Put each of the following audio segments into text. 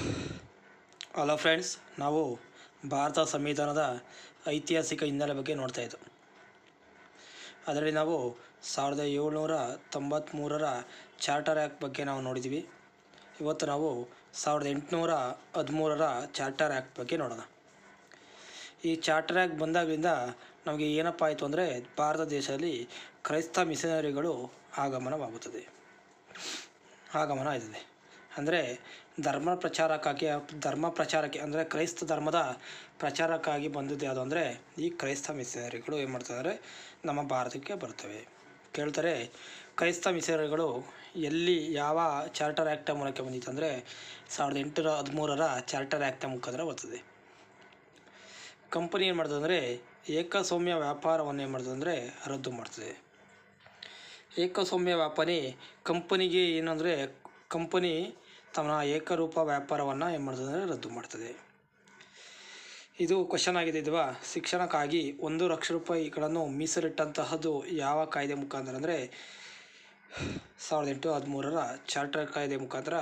Hello friends ನಾವು ಭಾರತ ಸಂವಿಧಾನದ ಐತಿಹಾಸಿಕ ಹಿನ್ನೆಲೆ ಬಗ್ಗೆ ನೋಡ್ತಾ ಇದ್ದು ಅದರಲ್ಲಿ ನಾವು ಸಾವಿರದ ಏಳ್ನೂರ ತೊಂಬತ್ತ್ಮೂರರ ಚಾರ್ಟರ್ ಆ್ಯಕ್ಟ್ ಬಗ್ಗೆ ನಾವು ನೋಡಿದ್ದೀವಿ ಇವತ್ತು ನಾವು ಸಾವಿರದ ಎಂಟುನೂರ ಹದಿಮೂರರ ಚಾರ್ಟರ್ ಆ್ಯಕ್ಟ್ ಬಗ್ಗೆ ನೋಡೋಣ. ಈ ಚಾರ್ಟರ್ ಆ್ಯಕ್ಟ್ ಬಂದಾಗಲಿಂದ ನಮಗೆ ಏನಪ್ಪ ಆಯಿತು ಅಂದರೆ ಭಾರತ ದೇಶದಲ್ಲಿ ಕ್ರೈಸ್ತ ಮಿಷನರಿಗಳು ಆಗಮನವಾಗುತ್ತದೆ. ಆಗಮನ ಆಯ್ತದೆ. ಅಂದರೆ ಧರ್ಮ ಪ್ರಚಾರಕ್ಕಾಗಿ, ಧರ್ಮ ಪ್ರಚಾರಕ್ಕೆ ಅಂದರೆ ಕ್ರೈಸ್ತ ಧರ್ಮದ ಪ್ರಚಾರಕ್ಕಾಗಿ ಬಂದದ್ದು ಯಾವುದು ಅಂದರೆ ಈ ಕ್ರೈಸ್ತ ಮಿಷನರಿಗಳು ಏನು ಮಾಡ್ತಾರೆ ನಮ್ಮ ಭಾರತಕ್ಕೆ ಬರ್ತವೆ. ಕೇಳ್ತಾರೆ, ಕ್ರೈಸ್ತ ಮಿಷನರಿಗಳು ಎಲ್ಲಿ ಯಾವ ಚಾರ್ಟರ್ ಆ್ಯಕ್ಟ ಮೂಲಕ ಬಂದಿತ್ತು ಅಂದರೆ ಸಾವಿರದ ಎಂಟುನೂರ ಹದಿಮೂರರ ಚಾರ್ಟರ್ ಆ್ಯಕ್ಟ ಮುಖಾಂತರ ಬರ್ತದೆ. ಕಂಪನಿ ಏನು ಮಾಡ್ತದೆ ಅಂದರೆ ಏಕಸ್ವಾಮ್ಯ ವ್ಯಾಪಾರವನ್ನು ಏನು ಮಾಡ್ತದೆ ಅಂದರೆ ರದ್ದು ಮಾಡ್ತದೆ. ಏಕಸ್ವಾಮ್ಯ ವ್ಯಾಪಾರಿ ಕಂಪನಿಗೆ ಏನಂದರೆ ಕಂಪನಿ ತನ್ನ ಏಕರೂಪ ವ್ಯಾಪಾರವನ್ನು ಏನು ಮಾಡ್ತದೆ ರದ್ದು ಮಾಡ್ತದೆ. ಇದು ಕ್ವಶನ್ ಆಗಿದೆ ಇದ್ವಾ? ಶಿಕ್ಷಣಕ್ಕಾಗಿ ಒಂದು ಲಕ್ಷ ರೂಪಾಯಿಗಳನ್ನು ಮೀಸಲಿಟ್ಟಂತಹದ್ದು ಯಾವ ಕಾಯ್ದೆ ಮುಖಾಂತರ ಅಂದರೆ ಸಾವಿರದ ಎಂಟು ಹದಿಮೂರರ ಚಾರ್ಟರ್ ಕಾಯ್ದೆ ಮುಖಾಂತರ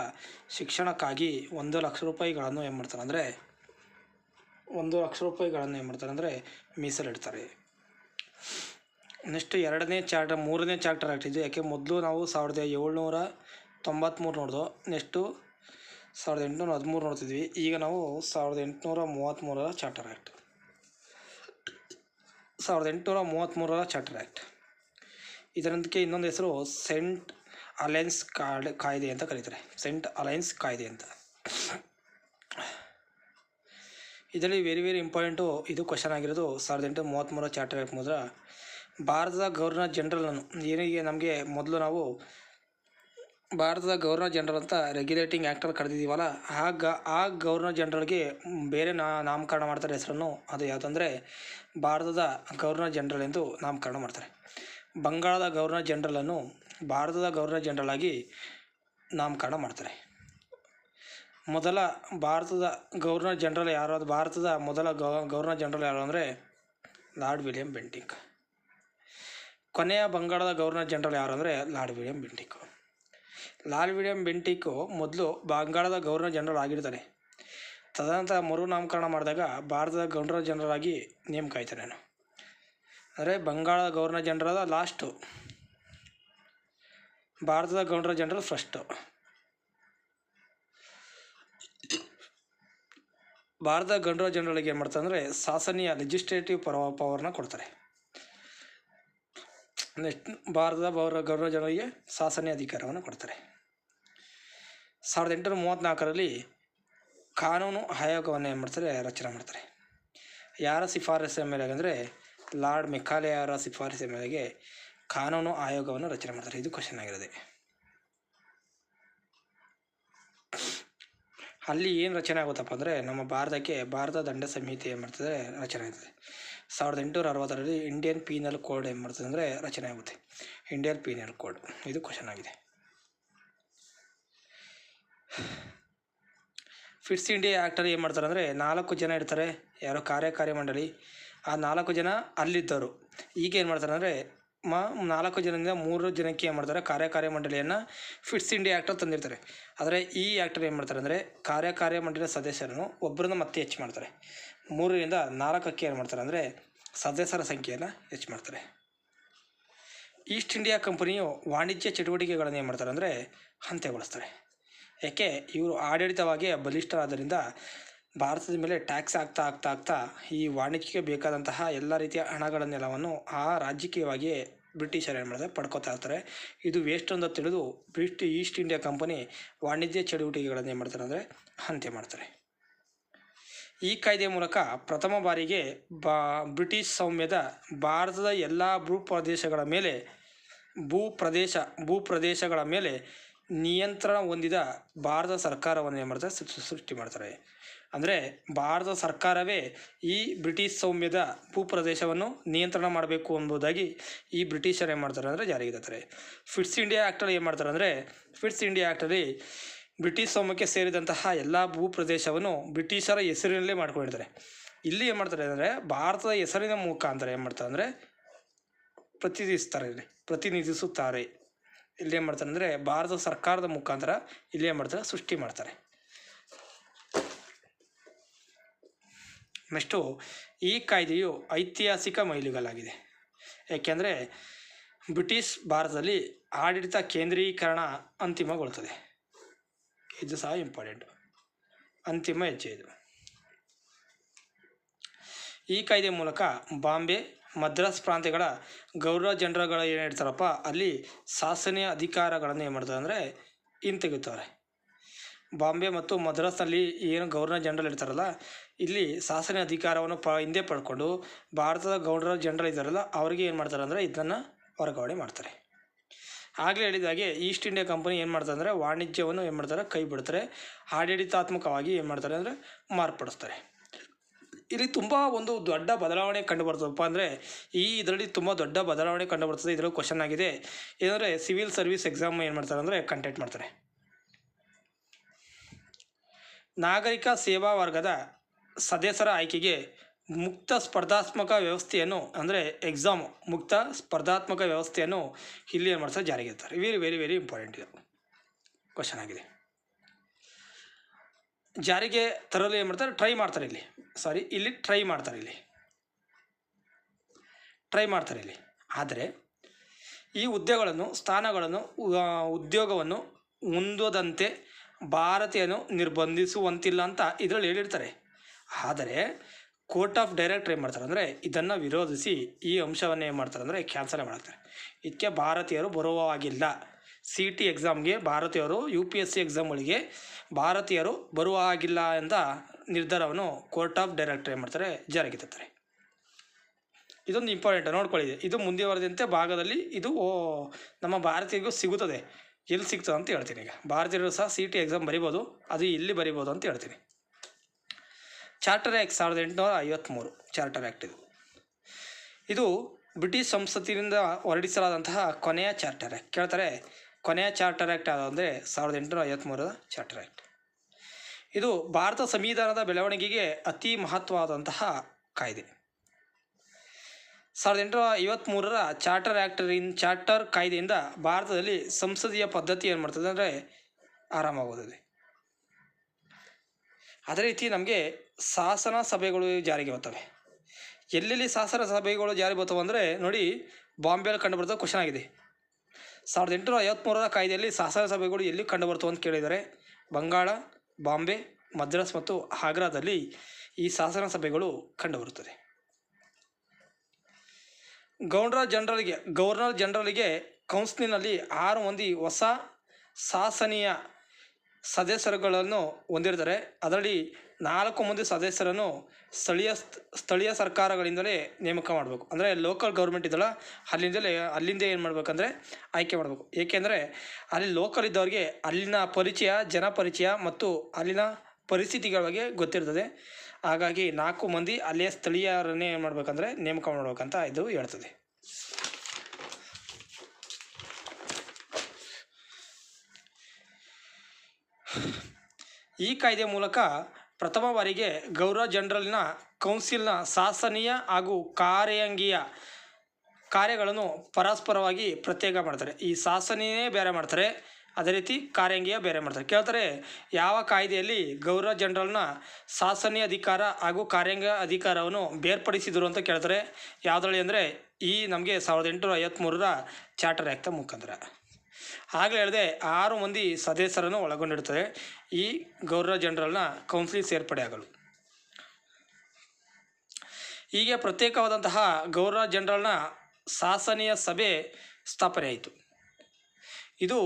ಶಿಕ್ಷಣಕ್ಕಾಗಿ ಒಂದು ಲಕ್ಷ ರೂಪಾಯಿಗಳನ್ನು ಏನು ಮಾಡ್ತಾರೆ ಅಂದರೆ ಒಂದು ಲಕ್ಷ ರೂಪಾಯಿಗಳನ್ನು ಏನು ಮಾಡ್ತಾರೆ ಅಂದರೆ ಮೀಸಲಿಡ್ತಾರೆ. ನೆಕ್ಸ್ಟ್ ಎರಡನೇ ಚಾರ್ಟರ್ ಮೂರನೇ ಚಾರ್ಟರ್ ಆಗ್ತಿದ್ದು. ಯಾಕೆ? ಮೊದಲು ನಾವು ಸಾವಿರದ ಏಳ್ನೂರ ತೊಂಬತ್ತ್ಮೂರು ನೋಡಿದೋ. ನೆಕ್ಸ್ಟು ಸಾವಿರದ ಎಂಟುನೂರ ಹದಿಮೂರು ನೋಡ್ತಿದ್ವಿ. ಈಗ ನಾವು ಸಾವಿರದ ಎಂಟುನೂರ ಮೂವತ್ತ್ಮೂರರ ಚಾರ್ಟರ್ ಆ್ಯಕ್ಟ್ ಸಾವಿರದ ಎಂಟುನೂರ ಮೂವತ್ತ್ಮೂರರ ಚಾರ್ಟರ್ ಆ್ಯಕ್ಟ್ ಇದರೊಂದಿಗೆ ಇನ್ನೊಂದು ಹೆಸರು ಸೆಂಟ್ ಅಲೈನ್ಸ್ ಕಾಡ್, ಕಾಯ್ದೆ ಅಂತ ಕರೀತಾರೆ. ಸೆಂಟ್ ಅಲೈನ್ಸ್ ಕಾಯ್ದೆ ಅಂತ. ಇದರಲ್ಲಿ ವೆರಿ ವೆರಿ ಇಂಪಾರ್ಟೆಂಟು ಇದು ಕ್ವಶನ್ ಆಗಿರೋದು ಸಾವಿರದ ಎಂಟುನೂರ ಮೂವತ್ತ್ಮೂರ ಚಾರ್ಟರ್ ಆ್ಯಕ್ಟ್ ಮುದ್ರ ಭಾರತದ ಗವರ್ನರ್ ಜನರಲನ್ನು ಏನಿಗೆ ನಮಗೆ ಮೊದಲು ನಾವು ಭಾರತದ ಗವರ್ನರ್ ಜನರಲ್ ಅಂತ ರೆಗ್ಯುಲೇಟಿಂಗ್ ಆ್ಯಕ್ಟಲ್ಲಿ ಕರೆದಿದ್ದೀವಲ್ಲ, ಆಗ ಆ ಗವರ್ನರ್ ಜನರಲ್ಗೆ ಬೇರೆ ನಾ ನಾಮಕರಣ ಮಾಡ್ತಾರೆ ಹೆಸರನ್ನು. ಅದು ಯಾವುದಂದರೆ ಭಾರತದ ಗವರ್ನರ್ ಜನರಲ್ ಎಂದು ನಾಮಕರಣ ಮಾಡ್ತಾರೆ. ಬಂಗಾಳದ ಗವರ್ನರ್ ಜನರಲನ್ನು ಭಾರತದ ಗವರ್ನರ್ ಜನರಲ್ ಆಗಿ ನಾಮಕರಣ ಮಾಡ್ತಾರೆ. ಮೊದಲ ಭಾರತದ ಗವರ್ನರ್ ಜನರಲ್ ಯಾರು? ಭಾರತದ ಮೊದಲ ಗವರ್ನರ್ ಜನರಲ್ ಯಾರು ಅಂದರೆ ಲಾರ್ಡ್ ವಿಲಿಯಂ ಬೆಂಟಿಕ್. ಕೊನೆಯ ಬಂಗಾಳದ ಗವರ್ನರ್ ಜನರಲ್ ಯಾರು ಅಂದರೆ Lord William Bentinck. Lord William Bentinck ಮೊದಲು ಬಂಗಾಳದ ಗವರ್ನರ್ ಜನರಲ್ ಆಗಿರ್ತಾನೆ. ತದನಂತರ ಮರು ನಾಮಕರಣ ಮಾಡಿದಾಗ ಭಾರತದ ಗವರ್ನರ್ ಜನರಲ್ ಆಗಿ ನೇಮಕ ಆಯ್ತಾನೆ ನಾನು. ಅಂದರೆ ಬಂಗಾಳದ ಗವರ್ನರ್ ಜನರಲ್ ಲಾಸ್ಟು ಭಾರತದ ಗವರ್ನರ್ ಜನರಲ್ ಫಸ್ಟು ಭಾರತದ ಗವರ್ನರ್ ಜನರಲ್ಗೆ ಏನು ಮಾಡ್ತಾರೆ ಅಂದರೆ, ಶಾಸನೀಯ ಲೆಜಿಸ್ಲೇಟಿವ್ ಪವರ್ ಪವರ್ನ ಕೊಡ್ತಾರೆ. ನೆಕ್ಸ್ಟ್ ಭಾರತದ ಬೌರ ಗೌರವ ಜನರಿಗೆ ಶಾಸನೆ ಅಧಿಕಾರವನ್ನು ಕೊಡ್ತಾರೆ. ಸಾವಿರದ ಎಂಟುನೂರ ಮೂವತ್ತ್ನಾಲ್ಕರಲ್ಲಿ ಕಾನೂನು ಆಯೋಗವನ್ನು ಏನು ಮಾಡ್ತಾರೆ? ರಚನೆ ಮಾಡ್ತಾರೆ. ಯಾರ ಶಿಫಾರಸಿನ ಮೇಲೆ ಅಂದರೆ ಲಾರ್ಡ್ ಮೆಕಾಲೆ ಅವರ ಶಿಫಾರಸಿನ ಮೇಲೆಗೆ ಕಾನೂನು ಆಯೋಗವನ್ನು ರಚನೆ ಮಾಡ್ತಾರೆ. ಇದು ಕ್ವಶನ್ ಆಗಿರೋದೆ ಅಲ್ಲಿ ಏನು ರಚನೆ ಆಗುತ್ತಪ್ಪ ಅಂದರೆ ನಮ್ಮ ಭಾರತಕ್ಕೆ ಭಾರತ ದಂಡ ಸಂಹಿತೆ ಏನು ಮಾಡ್ತದೆ? ರಚನೆ ಆಯ್ತದೆ ಸಾವಿರದ ಎಂಟುನೂರ ಅರವತ್ತರಲ್ಲಿ ಇಂಡಿಯನ್ ಪೀನಲ್ ಕೋಡ್ ಏನು ಮಾಡ್ತದೆ ಅಂದರೆ ರಚನೆ ಆಗುತ್ತೆ. ಇಂಡಿಯನ್ ಪೀನಲ್ ಕೋಡ್ ಇದು ಕ್ವಶನ್ ಆಗಿದೆ. ಫಿಟ್ಸ್ ಇಂಡಿಯಾ ಆ್ಯಕ್ಟರ್ ಏನು ಮಾಡ್ತಾರೆ ಅಂದರೆ ನಾಲ್ಕು ಜನ ಇರ್ತಾರೆ, ಯಾರೋ ಕಾರ್ಯಕಾರಿ ಮಂಡಳಿ. ಆ ನಾಲ್ಕು ಜನ ಅಲ್ಲಿದ್ದರು ಈಗ ಏನು ಮಾಡ್ತಾರೆ ಅಂದರೆ ಮ ನಾಲ್ಕು ಜನದಿಂದ ಮೂರು ಜನಕ್ಕೆ ಏನು ಮಾಡ್ತಾರೆ, ಕಾರ್ಯಕಾರಿ ಮಂಡಳಿಯನ್ನು ಫಿಟ್ಸ್ ಇಂಡಿಯಾ ಆ್ಯಕ್ಟರ್ ತಂದಿರ್ತಾರೆ. ಆದರೆ ಈ ಆ್ಯಕ್ಟರ್ ಏನು ಮಾಡ್ತಾರೆ ಅಂದರೆ ಕಾರ್ಯಕಾರಿ ಮಂಡಳಿಯ ಸದಸ್ಯರನ್ನು ಒಬ್ಬರನ್ನ ಮತ್ತೆ ಹೆಚ್ಚು ಮಾಡ್ತಾರೆ. ಮೂರರಿಂದ ನಾಲ್ಕಕ್ಕೆ ಏನು ಮಾಡ್ತಾರೆ ಅಂದರೆ ಸದಸ್ಯರ ಸಂಖ್ಯೆಯನ್ನು ಹೆಚ್ಚು ಮಾಡ್ತಾರೆ. ಈಸ್ಟ್ ಇಂಡಿಯಾ ಕಂಪನಿಯು ವಾಣಿಜ್ಯ ಚಟುವಟಿಕೆಗಳನ್ನು ಏನು ಮಾಡ್ತಾರೆ ಅಂದರೆ ಅಂತ್ಯಗೊಳಿಸ್ತಾರೆ. ಯಾಕೆ? ಇವರು ಆಡಳಿತವಾಗಿ ಬಲಿಷ್ಠರಾದ್ದರಿಂದ ಭಾರತದ ಮೇಲೆ ಟ್ಯಾಕ್ಸ್ ಆಗ್ತಾ ಆಗ್ತಾ ಆಗ್ತಾ ಈ ವಾಣಿಜ್ಯಕ್ಕೆ ಬೇಕಾದಂತಹ ಎಲ್ಲ ರೀತಿಯ ಹಣಗಳನ್ನೆಲ್ಲವನ್ನು ಆ ರಾಜಕೀಯವಾಗಿಯೇ ಬ್ರಿಟಿಷರು ಏನು ಮಾಡ್ತಾರೆ, ಪಡ್ಕೋತಾ ಇರ್ತಾರೆ. ಇದು ವೇಸ್ಟ್ ಅಂತ ತಿಳಿದು ಬ್ರಿಟಿಷ್ ಈಸ್ಟ್ ಇಂಡಿಯಾ ಕಂಪನಿ ವಾಣಿಜ್ಯ ಚಟುವಟಿಕೆಗಳನ್ನು ಏನು ಮಾಡ್ತಾರೆ ಅಂದರೆ ಅಂತ್ಯ ಮಾಡ್ತಾರೆ. ಈ ಕಾಯ್ದೆ ಮೂಲಕ ಪ್ರಥಮ ಬಾರಿಗೆ ಬಾ, ಬ್ರಿಟಿಷ್ ಸೌಮ್ಯದ ಭಾರತದ ಎಲ್ಲ ಭೂ ಪ್ರದೇಶಗಳ ಮೇಲೆ, ಭೂ ಪ್ರದೇಶ, ಭೂ ಪ್ರದೇಶಗಳ ಮೇಲೆ ನಿಯಂತ್ರಣ ಹೊಂದಿದ ಭಾರತ ಸರ್ಕಾರವನ್ನು ಏನು ಮಾಡ್ತಾರೆ ಸೃಷ್ಟಿ ಮಾಡ್ತಾರೆ. ಅಂದರೆ ಭಾರತ ಸರ್ಕಾರವೇ ಈ ಬ್ರಿಟಿಷ್ ಸೌಮ್ಯದ ಭೂ ಪ್ರದೇಶವನ್ನು ನಿಯಂತ್ರಣ ಮಾಡಬೇಕು ಎಂಬುದಾಗಿ ಈ ಬ್ರಿಟಿಷರು ಏನು ಮಾಡ್ತಾರೆ ಅಂದರೆ ಜಾರಿಗೆ ತರ್ತಾರೆ. ಫಿಟ್ಸ್ ಇಂಡಿಯಾ ಆ್ಯಕ್ಟಲ್ಲಿ ಏನು ಮಾಡ್ತಾರೆ ಅಂದರೆ, ಫಿಟ್ಸ್ ಇಂಡಿಯಾ ಆ್ಯಕ್ಟಲ್ಲಿ ಬ್ರಿಟಿಷ್ ಸೌಮ್ಯಕ್ಕೆ ಸೇರಿದಂತಹ ಎಲ್ಲ ಭೂಪ್ರದೇಶವನ್ನು ಬ್ರಿಟಿಷರ ಹೆಸರಿನಲ್ಲೇ ಮಾಡ್ಕೊಂಡಿದ್ದಾರೆ. ಇಲ್ಲಿ ಏನು ಮಾಡ್ತಾರೆ ಅಂದರೆ ಭಾರತದ ಹೆಸರಿನ ಮುಖಾಂತರ ಏನು ಮಾಡ್ತಾರೆ ಅಂದರೆ ಪ್ರತಿನಿಧಿಸ್ತಾರೆ ಇಲ್ಲಿ, ಪ್ರತಿನಿಧಿಸುತ್ತಾರೆ. ಇಲ್ಲಿ ಏನು ಮಾಡ್ತಾರೆ ಅಂದರೆ ಭಾರತ ಸರ್ಕಾರದ ಮುಖಾಂತರ ಇಲ್ಲಿ ಏನು ಮಾಡ್ತಾರೆ, ಸೃಷ್ಟಿ ಮಾಡ್ತಾರೆ. ನೆಕ್ಸ್ಟು ಈ ಕಾಯ್ದೆಯು ಐತಿಹಾಸಿಕ ಮೈಲಿಗಲ್ಲಾಗಿದೆ. ಏಕೆಂದರೆ ಬ್ರಿಟಿಷ್ ಭಾರತದಲ್ಲಿ ಆಡಳಿತ ಕೇಂದ್ರೀಕರಣ ಅಂತಿಮಗೊಳ್ಳುತ್ತದೆ. ಇದು ಸಹ ಇಂಪಾರ್ಟೆಂಟ್ ಅಂತಿಮ ಹೆಜ್ಜೆ ಇದು. ಈ ಕಾಯ್ದೆ ಮೂಲಕ ಬಾಂಬೆ, ಮದ್ರಾಸ್ ಪ್ರಾಂತ್ಯಗಳ ಗೌರವ ಜನರಲ್ಗಳು ಏನು ಅಲ್ಲಿ ಶಾಸನೀಯ ಅಧಿಕಾರಗಳನ್ನು ಏನು ಮಾಡ್ತಾರೆ ಅಂದರೆ ಹಿಂತೆಗೆಯುತ್ತಾರೆ. ಬಾಂಬೆ ಮತ್ತು ಮದ್ರಾಸ್ನಲ್ಲಿ ಏನು ಗವರ್ನರ್ ಜನರಲ್ ಇರ್ತಾರಲ್ಲ, ಇಲ್ಲಿ ಶಾಸನ ಅಧಿಕಾರವನ್ನು ಪ, ಹಿಂದೆ ಪಡ್ಕೊಂಡು ಭಾರತದ ಗೌರ್ನರ್ ಜನರಲ್ ಇದ್ದಾರಲ್ಲ, ಅವರಿಗೆ ಏನು ಮಾಡ್ತಾರೆ ಅಂದರೆ ಇದನ್ನು ವರ್ಗಾವಣೆ ಮಾಡ್ತಾರೆ. ಆಗಲೇ ಹೇಳಿದಾಗೆ ಈಸ್ಟ್ ಇಂಡಿಯಾ ಕಂಪನಿ ಏನು ಮಾಡ್ತಾರೆ ಅಂದರೆ ವಾಣಿಜ್ಯವನ್ನು ಏನು ಮಾಡ್ತಾರೆ? ಕೈ ಬಿಡ್ತಾರೆ. ಆಡಳಿತಾತ್ಮಕವಾಗಿ ಏನು ಮಾಡ್ತಾರೆ ಅಂದರೆ ಮಾರ್ಪಡಿಸ್ತಾರೆ. ಇಲ್ಲಿ ತುಂಬ ಒಂದು ದೊಡ್ಡ ಬದಲಾವಣೆ ಕಂಡು ಬರ್ತದಪ್ಪ ಅಂದರೆ ಈ ಇದರಲ್ಲಿ ತುಂಬ ದೊಡ್ಡ ಬದಲಾವಣೆ ಕಂಡು ಬರ್ತದೆ. ಇದರಲ್ಲಿ ಕ್ವಶನ್ ಆಗಿದೆ. ಏನಂದರೆ ಸಿವಿಲ್ ಸರ್ವಿಸ್ ಎಕ್ಸಾಮ್ ಏನು ಮಾಡ್ತಾರೆ ಅಂದರೆ ಕಂಟೆಂಟ್ ಮಾಡ್ತಾರೆ. ನಾಗರಿಕ ಸೇವಾ ವರ್ಗದ ಸದಸ್ಯರ ಆಯ್ಕೆಗೆ ಮುಕ್ತ ಸ್ಪರ್ಧಾತ್ಮಕ ವ್ಯವಸ್ಥೆಯನ್ನು, ಅಂದರೆ ಎಕ್ಸಾಮ್ ಮುಕ್ತ ಸ್ಪರ್ಧಾತ್ಮಕ ವ್ಯವಸ್ಥೆಯನ್ನು ಇಲ್ಲಿ ಏನು ಮಾಡ್ತಾರೆ ಜಾರಿಗೆ ಇರ್ತಾರೆ ವೆರಿ ವೆರಿ ವೆರಿ ಇಂಪಾರ್ಟೆಂಟ್ ಇದು. ಕ್ವಶನ್ ಆಗಿದೆ. ಜಾರಿಗೆ ತರಲು ಏನು ಮಾಡ್ತಾರೆ? ಟ್ರೈ ಮಾಡ್ತಾರೆ ಇಲ್ಲಿ. ಸಾರಿ ಇಲ್ಲಿ ಟ್ರೈ ಮಾಡ್ತಾರೆ ಇಲ್ಲಿ. ಟ್ರೈ ಮಾಡ್ತಾರೆ ಇಲ್ಲಿ. ಆದರೆ ಈ ಹುದ್ದೆಗಳನ್ನು ಸ್ಥಾನಗಳನ್ನು ಉದ್ಯೋಗವನ್ನು ಹೊಂದದಂತೆ ಭಾರತೀಯನು ನಿರ್ಬಂಧಿಸುವಂತಿಲ್ಲ ಅಂತ ಇದರಲ್ಲಿ ಹೇಳಿರ್ತಾರೆ. ಆದರೆ ಕೋರ್ಟ್ ಆಫ್ ಡೈರೆಕ್ಟರ್ ಏನು ಮಾಡ್ತಾರೆ ಅಂದರೆ ಇದನ್ನು ವಿರೋಧಿಸಿ ಈ ಅಂಶವನ್ನು ಏನು ಮಾಡ್ತಾರೆ ಅಂದರೆ ಕ್ಯಾನ್ಸಲ್ ಮಾಡ್ತಾರೆ. ಇದಕ್ಕೆ ಭಾರತೀಯರು ಬರುವ ಹಾಗಿಲ್ಲ ಸಿ ಟಿ ಎಕ್ಸಾಮ್ಗೆ ಭಾರತೀಯರು ಯು ಪಿ ಎಸ್ ಸಿ ಎಕ್ಸಾಮ್ಗಳಿಗೆ ಭಾರತೀಯರು ಬರುವ ಆಗಿಲ್ಲ ಎಂದ ನಿರ್ಧಾರವನ್ನು ಕೋರ್ಟ್ ಆಫ್ ಡೈರೆಕ್ಟರ್ ಏನು ಮಾಡ್ತಾರೆ, ಜಾರಿಗೆ ತರ್ತಾರೆ. ಇದೊಂದು ಇಂಪಾರ್ಟೆಂಟ್ ನೋಡ್ಕೊಳ್ಳಿ. ಇದು ಮುಂದುವರೆದಂತೆ ಭಾಗದಲ್ಲಿ ಇದು ನಮ್ಮ ಭಾರತೀಯರಿಗೂ ಸಿಗುತ್ತದೆ. ಎಲ್ಲಿ ಸಿಗ್ತದೆ ಅಂತ ಹೇಳ್ತೀನಿ ಈಗ. ಭಾರತೀಯರು ಸಹ ಸಿ ಟಿ ಎಕ್ಸಾಮ್ ಬರಿಬೋದು, ಅದು ಇಲ್ಲಿ ಬರಿಬೋದು ಅಂತ ಹೇಳ್ತೀನಿ. ಚಾರ್ಟರ್ ಆ್ಯಕ್ಟ್ ಸಾವಿರದ ಎಂಟುನೂರ ಐವತ್ತ್ಮೂರು ಚಾರ್ಟರ್ ಆ್ಯಕ್ಟ್ ಇದು. ಇದು ಬ್ರಿಟಿಷ್ ಸಂಸತ್ತಿನಿಂದ ಹೊರಡಿಸಲಾದಂತಹ ಕೊನೆಯ ಚಾರ್ಟರ್ ಆ್ಯಕ್ಟ್. ಕೇಳ್ತಾರೆ, ಕೊನೆಯ ಚಾರ್ಟರ್ ಆ್ಯಕ್ಟ್ ಯಾವುದು ಅಂದರೆ ಸಾವಿರದ ಎಂಟುನೂರ ಐವತ್ತ್ಮೂರರ ಚಾರ್ಟರ್ ಆ್ಯಕ್ಟ್. ಇದು ಭಾರತ ಸಂವಿಧಾನದ ಬೆಳವಣಿಗೆಗೆ ಅತಿ ಮಹತ್ವವಾದಂತಹ ಕಾಯ್ದೆ. ಸಾವಿರದ ಎಂಟುನೂರ ಐವತ್ತ್ಮೂರರ ಚಾರ್ಟರ್ ಆ್ಯಕ್ಟರಿನ್ ಚಾರ್ಟರ್ ಕಾಯ್ದೆಯಿಂದ ಭಾರತದಲ್ಲಿ ಸಂಸದೀಯ ಪದ್ಧತಿ ಏನು ಮಾಡ್ತದೆ ಅಂದರೆ ಆರಾಮಾಗೋದಿದೆ ಅದೇ ರೀತಿ ನಮಗೆ ಶಾಸನ ಸಭೆಗಳು ಜಾರಿಗೆ ಬರ್ತವೆ. ಎಲ್ಲೆಲ್ಲಿ ಶಾಸನ ಸಭೆಗಳು ಜಾರಿ ಬರ್ತವೆ ಅಂದರೆ ನೋಡಿ ಬಾಂಬೆಯಲ್ಲಿ ಕಂಡು ಬರ್ತವೆ ಕ್ವಶನ್ ಆಗಿದೆ. ಸಾವಿರದ ಎಂಟುನೂರ ಐವತ್ತ್ಮೂರರ ಕಾಯ್ದೆಯಲ್ಲಿ ಶಾಸನ ಸಭೆಗಳು ಎಲ್ಲಿ ಕಂಡುಬರ್ತವೆ ಅಂತ ಕೇಳಿದರೆ ಬಂಗಾಳ, ಬಾಂಬೆ, ಮದ್ರಾಸ್ ಮತ್ತು ಆಗ್ರಾದಲ್ಲಿ ಈ ಶಾಸನ ಸಭೆಗಳು ಕಂಡುಬರುತ್ತದೆ ಗವರ್ನರ್ ಜನರಲ್ಗೆ ಗವರ್ನರ್ ಜನರಲ್ಗೆ ಕೌನ್ಸಿಲಿನಲ್ಲಿ ಆರು ಮಂದಿ ಹೊಸ ಶಾಸನೀಯ ಸದಸ್ಯರುಗಳನ್ನು ಹೊಂದಿರ್ತಾರೆ. ಅದರಲ್ಲಿ ನಾಲ್ಕು ಮಂದಿ ಸದಸ್ಯರನ್ನು ಸ್ಥಳೀಯ ಸ್ಥಳೀಯ ಸರ್ಕಾರಗಳಿಂದಲೇ ನೇಮಕ ಮಾಡಬೇಕು. ಅಂದರೆ ಲೋಕಲ್ ಗೌರ್ಮೆಂಟ್ ಇದ್ದಲ್ಲ ಅಲ್ಲಿಂದಲೇ, ಅಲ್ಲಿಂದ ಏನು ಮಾಡಬೇಕಂದ್ರೆ ಆಯ್ಕೆ ಮಾಡಬೇಕು. ಏಕೆಂದರೆ ಅಲ್ಲಿ ಲೋಕಲ್ ಇದ್ದವ್ರಿಗೆ ಅಲ್ಲಿನ ಪರಿಚಯ ಜನ ಪರಿಚಯ ಮತ್ತು ಅಲ್ಲಿನ ಪರಿಸ್ಥಿತಿಗಳ ಬಗ್ಗೆ ಗೊತ್ತಿರ್ತದೆ. ಹಾಗಾಗಿ ನಾಲ್ಕು ಮಂದಿ ಅಲ್ಲಿಯ ಸ್ಥಳೀಯರನ್ನೇ ಏನು ಮಾಡಬೇಕಂದ್ರೆ ನೇಮಕ ಮಾಡಬೇಕಂತ ಇದು ಹೇಳ್ತದೆ. ಈ ಕಾಯ್ದೆ ಮೂಲಕ ಪ್ರಥಮ ಬಾರಿಗೆ ಗೌರವ ಜನರಲ್ನ ಕೌನ್ಸಿಲ್ನ ಶಾಸನೀಯ ಹಾಗೂ ಕಾರ್ಯಾಂಗೀಯ ಕಾರ್ಯಗಳನ್ನು ಪರಸ್ಪರವಾಗಿ ಪ್ರತ್ಯೇಕ ಮಾಡ್ತಾರೆ. ಈ ಶಾಸನೀಯೇ ಬೇರೆ ಮಾಡ್ತಾರೆ, ಅದೇ ರೀತಿ ಕಾರ್ಯಾಂಗೀಯ ಬೇರೆ ಮಾಡ್ತಾರೆ. ಕೇಳ್ತಾರೆ, ಯಾವ ಕಾಯ್ದೆಯಲ್ಲಿ ಗೌರವ ಜನರಲ್ನ ಶಾಸನೀಯ ಅಧಿಕಾರ ಹಾಗೂ ಕಾರ್ಯಾಂಗ ಅಧಿಕಾರವನ್ನು ಬೇರ್ಪಡಿಸಿದರು ಅಂತ ಕೇಳ್ತಾರೆ. ಯಾವುದರಲ್ಲಿ ಅಂದರೆ ಈ ನಮಗೆ ಸಾವಿರದ ಎಂಟುನೂರ ಐವತ್ತ್ಮೂರರ ಚಾರ್ಟರ್ ಆ್ಯಕ್ಟ್ ಮುಖಾಂತರ. ಆಗಲೇ ಹೇಳಿದೆ ಆರು ಮಂದಿ ಸದಸ್ಯರನ್ನು ಒಳಗೊಂಡಿರುತ್ತದೆ. ಈ ಗೌರವ ಜನರಲ್ನ ಕೌನ್ಸಿಲ್ ಸೇರ್ಪಡೆಯಾಗಲು ಹೀಗೆ ಪ್ರತ್ಯೇಕವಾದಂತಹ ಗೌರವ ಜನರಲ್ನ ಶಾಸನೀಯ ಸಭೆ ಸ್ಥಾಪನೆಯಾಯಿತು ಇದು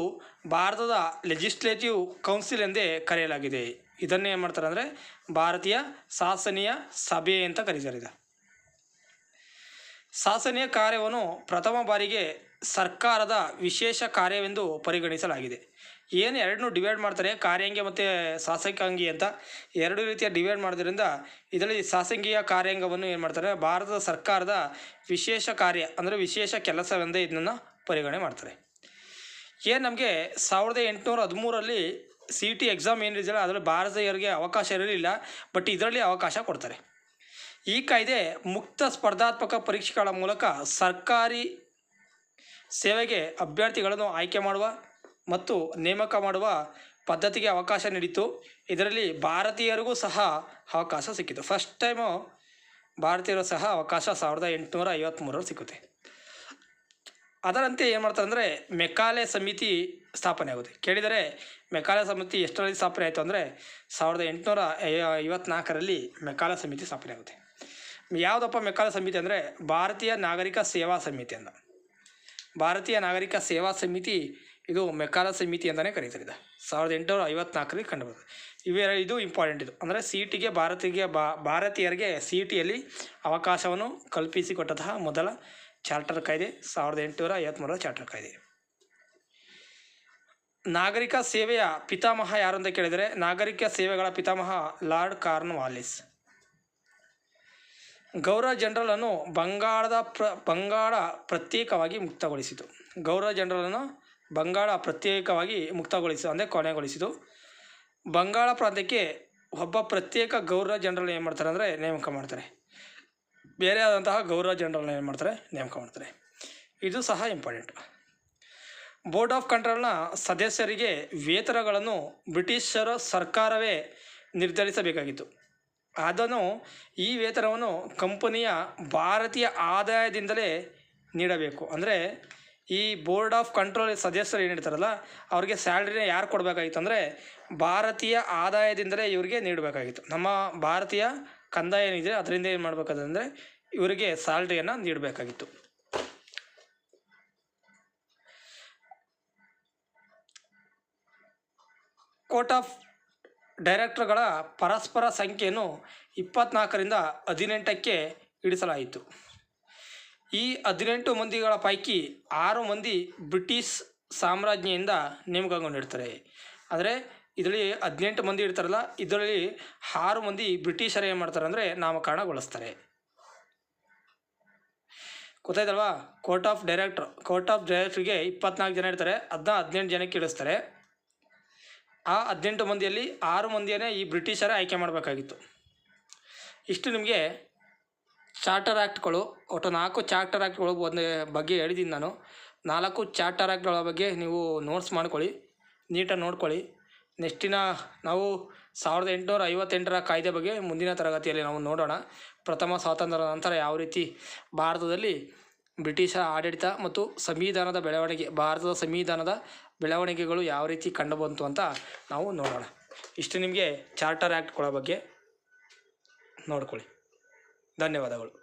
ಭಾರತದ ಲೆಜಿಸ್ಲೇಟಿವ್ ಕೌನ್ಸಿಲ್ ಎಂದೇ ಕರೆಯಲಾಗಿದೆ. ಇದನ್ನೇ ಏನು ಮಾಡ್ತಾರೆ ಅಂದರೆ ಭಾರತೀಯ ಶಾಸನೀಯ ಸಭೆ ಅಂತ ಕರೀತಾರೆ ಶಾಸನೀಯ ಕಾರ್ಯವನ್ನು ಪ್ರಥಮ ಬಾರಿಗೆ ಸರ್ಕಾರದ ವಿಶೇಷ ಕಾರ್ಯವೆಂದು ಪರಿಗಣಿಸಲಾಗಿದೆ. ಏನು ಎರಡನ್ನೂ ಡಿವೈಡ್ ಮಾಡ್ತಾರೆ, ಕಾರ್ಯಾಂಗ ಮತ್ತು ಶಾಸಕಾಂಗಿ ಅಂತ ಎರಡು ರೀತಿಯ ಡಿವೈಡ್ ಮಾಡೋದ್ರಿಂದ ಇದರಲ್ಲಿ ಶಾಸಕೀಯ ಕಾರ್ಯಾಂಗವನ್ನು ಏನು ಮಾಡ್ತಾರೆ, ಭಾರತದ ಸರ್ಕಾರದ ವಿಶೇಷ ಕಾರ್ಯ ಅಂದರೆ ವಿಶೇಷ ಕೆಲಸವೆಂದೇ ಇದನ್ನು ಪರಿಗಣನೆ ಮಾಡ್ತಾರೆ. ಏನು ನಮಗೆ ಸಾವಿರದ ಎಂಟುನೂರ ಹದಿಮೂರಲ್ಲಿ ಸಿ ಟಿ ಎಕ್ಸಾಮ್ ಏನಿದೆಯಲ್ಲ ಅದರಲ್ಲಿ ಭಾರತೀಯರಿಗೆ ಅವಕಾಶ ಇರಲಿಲ್ಲ ಬಟ್ ಇದರಲ್ಲಿ ಅವಕಾಶ ಕೊಡ್ತಾರೆ. ಈ ಕಾಯ್ದೆ ಮುಕ್ತ ಸ್ಪರ್ಧಾತ್ಮಕ ಪರೀಕ್ಷೆಗಳ ಮೂಲಕ ಸರ್ಕಾರಿ ಸೇವೆಗೆ ಅಭ್ಯರ್ಥಿಗಳನ್ನು ಆಯ್ಕೆ ಮಾಡುವ ಮತ್ತು ನೇಮಕ ಮಾಡುವ ಪದ್ಧತಿಗೆ ಅವಕಾಶ ನೀಡಿತು ಇದರಲ್ಲಿ ಭಾರತೀಯರಿಗೂ ಸಹ ಅವಕಾಶ ಸಿಕ್ಕಿತು. ಫಸ್ಟ್ ಟೈಮು ಭಾರತೀಯರು ಸಹ ಅವಕಾಶ ಸಾವಿರದ ಎಂಟುನೂರ ಐವತ್ತ್ಮೂರರಲ್ಲಿ ಸಿಕ್ಕುತ್ತೆ. ಅದರಂತೆ ಏನು ಮಾಡ್ತಾರೆ ಅಂದರೆ ಮೆಕಾಲೆ ಸಮಿತಿ ಸ್ಥಾಪನೆ ಆಗುತ್ತೆ. ಕೇಳಿದರೆ ಮೆಕಾಲೆ ಸಮಿತಿ ಎಷ್ಟರಲ್ಲಿ ಸ್ಥಾಪನೆ ಆಯಿತು ಅಂದರೆ ಸಾವಿರದ ಎಂಟುನೂರ ಐವತ್ನಾಲ್ಕರಲ್ಲಿ ಮೆಕಾಲೆ ಸಮಿತಿ ಸ್ಥಾಪನೆ ಆಗುತ್ತೆ. ಯಾವುದಪ್ಪ ಮೆಕ್ಕಾಲ ಸಮಿತಿ ಅಂದರೆ ಭಾರತೀಯ ನಾಗರಿಕ ಸೇವಾ ಸಮಿತಿ ಅಂತ. ಭಾರತೀಯ ನಾಗರಿಕ ಸೇವಾ ಸಮಿತಿ ಇದು ಮೆಕಾಲ ಸಮಿತಿ ಅಂತಲೇ ಕರೀತಾರೆ ಇದು. ಸಾವಿರದ ಎಂಟುನೂರ ಐವತ್ನಾಲ್ಕರಲ್ಲಿ ಕಂಡುಬರುತ್ತೆ ಇವೆ ಇದು ಇಂಪಾರ್ಟೆಂಟ್ ಇದು. ಅಂದರೆ ಸಿ ಟಿಗೆ ಭಾರತೀಯ ಬಾ, ಭಾರತೀಯರಿಗೆ ಸಿ ಟಿಯಲ್ಲಿ ಅವಕಾಶವನ್ನು ಕಲ್ಪಿಸಿಕೊಟ್ಟಂತಹ ಮೊದಲ ಚಾರ್ಟರ್ ಕಾಯ್ದೆ, ಸಾವಿರದ ಎಂಟುನೂರ ಐವತ್ತ್ಮೂರರ ಚಾರ್ಟರ್ ಕಾಯ್ದೆ. ನಾಗರಿಕ ಸೇವೆಯ ಪಿತಾಮಹ ಯಾರು ಅಂತ ಕೇಳಿದರೆ ನಾಗರಿಕ ಸೇವೆಗಳ ಪಿತಾಮಹ ಲಾರ್ಡ್ ಕಾರ್ನ್ ವಾಲಿಸ್. ಗೌರವ ಜನರಲನ್ನು ಬಂಗಾಳದ ಪ್ರ, ಬಂಗಾಳ ಪ್ರತ್ಯೇಕವಾಗಿ ಮುಕ್ತಗೊಳಿಸಿತು. ಗೌರವ ಜನರಲನ್ನು ಬಂಗಾಳ ಪ್ರತ್ಯೇಕವಾಗಿ ಮುಕ್ತಗೊಳಿಸಿತು, ಅಂದರೆ ಕೊನೆಗೊಳಿಸಿತು. ಬಂಗಾಳ ಪ್ರಾಂತ್ಯಕ್ಕೆ ಒಬ್ಬ ಪ್ರತ್ಯೇಕ ಗೌರವ ಜನರಲ್ ಏನು ಮಾಡ್ತಾರೆ ಅಂದರೆ ನೇಮಕ ಮಾಡ್ತಾರೆ. ಬೇರೆ ಆದಂತಹ ಗೌರವ ಜನರಲ್ನ ಏನು ಮಾಡ್ತಾರೆ? ನೇಮಕ ಮಾಡ್ತಾರೆ. ಇದು ಸಹ ಇಂಪಾರ್ಟೆಂಟ್ ಬೋರ್ಡ್ ಆಫ್ ಕಂಟ್ರೋಲ್ನ ಸದಸ್ಯರಿಗೆ ವೇತನಗಳನ್ನು ಬ್ರಿಟಿಷರ ಸರ್ಕಾರವೇ ನಿರ್ಧರಿಸಬೇಕಾಗಿತ್ತು. ಅದನ್ನು ಈ ವೇತನವನ್ನು ಕಂಪನಿಯ ಭಾರತೀಯ ಆದಾಯದಿಂದಲೇ ನೀಡಬೇಕು. ಅಂದರೆ ಈ ಬೋರ್ಡ್ ಆಫ್ ಕಂಟ್ರೋಲ್ ಸದಸ್ಯರು ಹೇಳ್ತಾರಲ್ಲ ಅವ್ರಿಗೆ ಸ್ಯಾಲ್ರಿನ ಯಾರು ಕೊಡಬೇಕಾಗಿತ್ತು ಅಂದರೆ ಭಾರತೀಯ ಆದಾಯದಿಂದಲೇ ಇವರಿಗೆ ನೀಡಬೇಕಾಗಿತ್ತು. ನಮ್ಮ ಭಾರತೀಯ ಕಂದಾಯ ಏನಿದೆ ಅದರಿಂದ ಏನು ಮಾಡಬೇಕಾದಂದರೆ ಇವರಿಗೆ ಸ್ಯಾಲ್ರಿಯನ್ನು ನೀಡಬೇಕಾಗಿತ್ತು. ಕೋರ್ಟ್ ಆಫ್ ಡೈರೆಕ್ಟರ್ಗಳ ಪರಸ್ಪರ ಸಂಖ್ಯೆಯನ್ನು ಇಪ್ಪತ್ನಾಲ್ಕರಿಂದ ಹದಿನೆಂಟಕ್ಕೆ ಇಳಿಸಲಾಯಿತು. ಈ ಹದಿನೆಂಟು ಮಂದಿಗಳ ಪೈಕಿ ಆರು ಮಂದಿ ಬ್ರಿಟಿಷ್ ಸಾಮ್ರಾಜ್ಞಿಯಿಂದ ನೇಮಕಗೊಂಡಿರ್ತಾರೆ. ಆದರೆ ಇದರಲ್ಲಿ ಹದಿನೆಂಟು ಮಂದಿ ಇರ್ತಾರಲ್ಲ, ಇದರಲ್ಲಿ ಆರು ಮಂದಿ ಬ್ರಿಟಿಷರು ಏನು ಮಾಡ್ತಾರೆ ಅಂದರೆ ನಾಮಕರಣಗೊಳಿಸ್ತಾರೆ. ಗೊತ್ತಾಯ್ತಲ್ವಾ? Court of director, court of ಡೈರೆಕ್ಟ್ರಿಗೆ ಇಪ್ಪತ್ನಾಲ್ಕು ಜನ ಇರ್ತಾರೆ ಅದನ್ನ ಹದಿನೆಂಟು ಜನಕ್ಕೆ ಇಳಿಸ್ತಾರೆ. ಆ ಹದಿನೆಂಟು ಮಂದಿಯಲ್ಲಿ ಆರು ಮಂದಿಯನ್ನೇ ಈ ಬ್ರಿಟಿಷರೇ ಆಯ್ಕೆ ಮಾಡಬೇಕಾಗಿತ್ತು. ಇಷ್ಟು ನಿಮಗೆ ಚಾರ್ಟರ್ ಆ್ಯಕ್ಟ್ಗಳು ಒಟ್ಟು ನಾಲ್ಕು ಚಾರ್ಟರ್ ಆ್ಯಕ್ಟ್ಗಳು ಒಂದು ಬಗ್ಗೆ ಹೇಳಿದ್ದೀನಿ ನಾನು. ನಾಲ್ಕು ಚಾರ್ಟರ್ ಆ್ಯಕ್ಟ್ಗಳ ಬಗ್ಗೆ ನೀವು ನೋಟ್ಸ್ ಮಾಡ್ಕೊಳ್ಳಿ, ನೀಟಾಗಿ ನೋಡ್ಕೊಳ್ಳಿ. ನೆಕ್ಸ್ಟಿನ ನಾವು ಸಾವಿರದ ಎಂಟುನೂರ ಐವತ್ತೆಂಟರ ಕಾಯ್ದೆ ಬಗ್ಗೆ ಮುಂದಿನ ತರಗತಿಯಲ್ಲಿ ನಾವು ನೋಡೋಣ. ಪ್ರಥಮ ಸ್ವಾತಂತ್ರ್ಯದ ನಂತರ ಯಾವ ರೀತಿ ಭಾರತದಲ್ಲಿ ಬ್ರಿಟಿಷರ ಆಡಳಿತ ಮತ್ತು ಸಂವಿಧಾನದ ಬೆಳವಣಿಗೆ, ಭಾರತದ ಸಂವಿಧಾನದ ಬೆಳವಣಿಗೆಗಳು ಯಾವ ರೀತಿ ಕಂಡುಬಂತು ಅಂತ ನಾವು ನೋಡೋಣ. ಇಷ್ಟು ನಿಮಗೆ ಚಾರ್ಟರ್ ಆ್ಯಕ್ಟ್ಗಳ ಬಗ್ಗೆ ನೋಡ್ಕೊಳ್ಳಿ. ಧನ್ಯವಾದಗಳು.